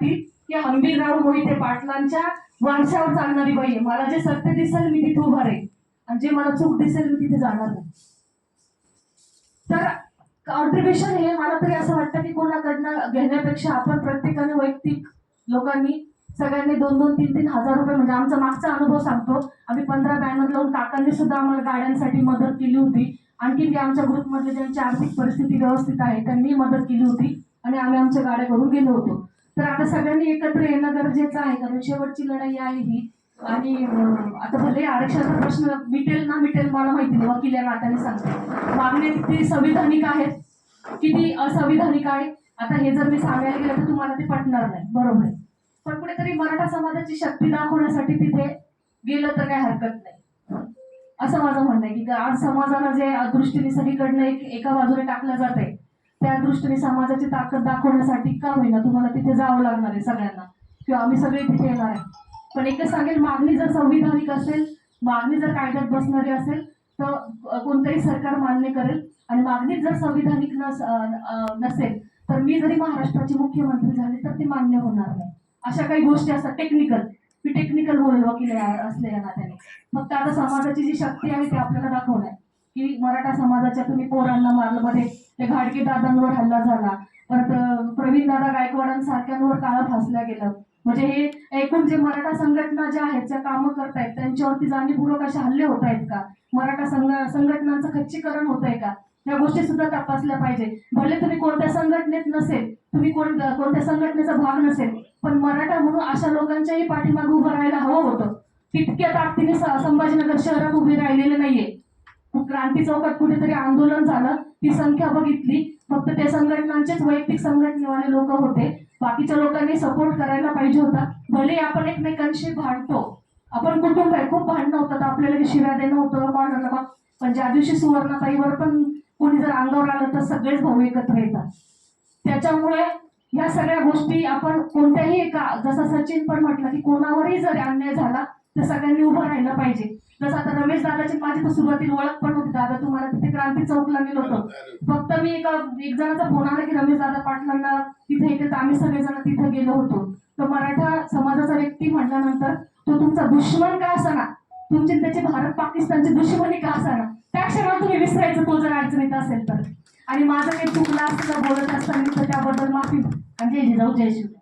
व्यक्ती की हंबीरराव मोहिते पाटलांच्या वारशावर चालणारी बाई आहे. मला जे सत्य दिसेल मी तिथे उभा राहील आणि जे मला चूक दिसेल मी तिथे जाणार नाही. तर कॉन्ट्रीब्युशन हे मला तरी असं वाटतं की कोणाकडनं घेण्यापेक्षा आपण प्रत्येकाने वैयक्तिक लोकांनी सगळ्यांनी दोन दोन तीन तीन हजार रुपये म्हणजे आमचा मागचा अनुभव सांगतो. आम्ही पंधरा बॅनर लावून काकांनी सुद्धा आम्हाला गाड्यांसाठी मदत केली होती. आणखी जे आमच्या ग्रुपमधले ज्यांची आर्थिक परिस्थिती व्यवस्थित आहे त्यांनी मदत केली होती. आणि आम्ही आमच्या गाड्या करून गेलो होतो. तर आता सगळ्यांनी एकत्र येणं गरजेचं आहे. कारण शेवटची लढाई आहे ही. आणि आता भले आरक्षणाचा प्रश्न मिटेल ना मिटेल मला माहिती नाही. वकील या नात्याने सांगते. मागण्या किती संविधानिक आहेत किती असंविधानिक आहे. आता हे जर मी सांगायला गेलं तर तुम्हाला ते पटणार नाही. बरोबर आहे. पण कुठेतरी मराठा समाजाची शक्ती दाखवण्यासाठी तिथे गेलं तर काही हरकत नाही. असं माझं म्हणणं आहे की आज समाजाला जे दृष्टीने सगळीकडनं एक एका बाजूने टाकलं जात आहे त्या दृष्टीने समाजाची ताकद दाखवण्यासाठी का होईना तुम्हाला तिथे जावं लागणार आहे सगळ्यांना? किंवा आम्ही सगळे तिथे येणार आहे. पण एकच सांगेल मागणी जर संविधानिक असेल मागणी जर कायद्यात बसणारी असेल तर कोणतंही सरकार मान्य करेल. आणि मागणीच जर संविधानिक नस नसेल तर मी जरी महाराष्ट्राची मुख्यमंत्री झाले तर ते मान्य होणार नाही. अशा काही गोष्टी असतात टेक्निकल मी टेक्निकल बोलेल वकील या- असलेल्या नात्याने. फक्त आता समाजाची जी शक्ती आहे ती आपल्याला दाखवणार आहे. की मराठा समाजाच्या तुम्ही पोरांना मारलं मध्ये ते घाडगे दादांवर हल्ला झाला. परत प्रवीण दादा गायकवाडांसारख्यांवर काळ फासल्या गेलं. म्हणजे हे एकूण जे मराठा संघटना ज्या आहेत ज्या कामं करतायत त्यांच्यावरती जाणीवपूर्वक असे हल्ले होत आहेत का? मराठा संघ संघटनांचं खच्चीकरण होत आहे का? या गोष्टी सुद्धा तपासल्या पाहिजे. भले तुम्ही कोणत्या संघटनेत नसेल तुम्ही कोण कोणत्या संघटनेचा भाग नसेल पण मराठा म्हणून अशा लोकांच्याही पाठीमागे उभं राहायला हवं होतं. तितक्या ताकदीने संभाजीनगर शहरात उभे राहिलेले नाहीये. क्रांती चौकात कुठेतरी आंदोलन झालं. ती संख्या बघितली. फक्त त्या संघटनांचेच वैयक्तिक संघटनेवाले लोक होते. बाकीच्या लोकांनी सपोर्ट करायला पाहिजे होता. भले आपण एकमेकांशी भांडतो. आपण कुटुंब आहे. खूप भांडणं होतात. आपल्याला शिव्या देणं होतं कोणाला बा पण ज्या दिवशी सुवर्णाताईवर पण कोणी जर अंगावर आलं तर सगळेच भाऊ एकत्र येतात. त्याच्यामुळे या सगळ्या गोष्टी आपण कोणत्याही एका जसं सचिन पण म्हटलं की कोणावरही जर अन्याय झाला तर सगळ्यांनी उभं राहिलं पाहिजे. जसं आता रमेश दादाची माझी तर सुरुवातीला ओळख पण होती. दादा तुम्हाला तिथे क्रांती चौकला गेलो होतो. फक्त मी एका एक जणाचा फोन आला की रमेश दादा पाटलांना तिथे येते तर आम्ही सगळेजण तिथे गेलो होतो. तर मराठा समाजाचा व्यक्ती म्हटल्यानंतर तो तुमचा दुश्मन का असाना? तुमची आणि त्याची भारत पाकिस्तानची दुश्मनी का असाना? त्या क्षणाला तुम्ही विसरायचं तो जर अडचणीत असेल तर. आणि माझं काही चुकलं असतं बोलत असताना तर त्याबद्दल माफी आणि जय जिजाऊ जय शिव